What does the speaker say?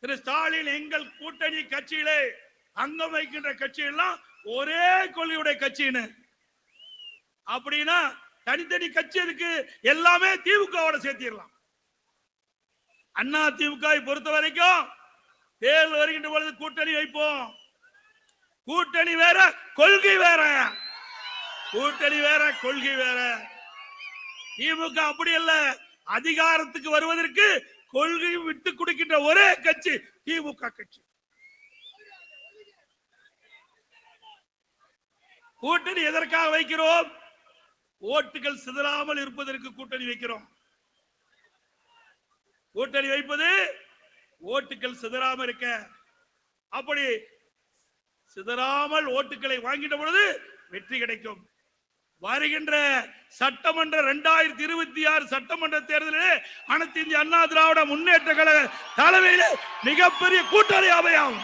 திரு ஸ்டாலின் எங்கள் கூட்டணி கட்சியிலே அங்கம் வைக்கின்ற கட்சி எல்லாம் ஒரே கொள்கையுடைய கட்சின்னு. அப்படின்னா தனித்தனி கட்சி இருக்கு எல்லாமே திமுகவோட சேர்த்திடலாம். அண்ணா திமுக பொறுத்த வரைக்கும் தேர்தல் வருகின்ற பொழுது கூட்டணி வைப்போம். கூட்டணி வேற கொள்கை வேற. கூட்டணி வேற கொள்கை வேற. திமுக அப்படி அல்ல அதிகாரத்துக்கு வருவதற்கு கொள்கை விட்டு கொடுக்கின்ற ஒரே கட்சி திமுக கட்சி. கூட்டணி எதற்காக வைக்கிறோம்? ஓட்டுகள் சிதறாமல் இருப்பதற்கு கூட்டணி வைக்கிறோம். கூட்டணி வைப்பது ஓட்டுகள் சிதறாமல் இருக்க. அப்படி சிதறாமல் ஓட்டுகளை வாங்கிட்ட பொழுது வெற்றி கிடைக்கும். வருகின்ற சட்டமன்ற இரண்டாயிரத்தி இருபத்தி ஆறு சட்டமன்ற தேர்தலில் அனைத்து இந்திய அண்ணா திராவிட முன்னேற்ற கழக தலைமையில் மிகப்பெரிய கூட்டணி அமையாகும்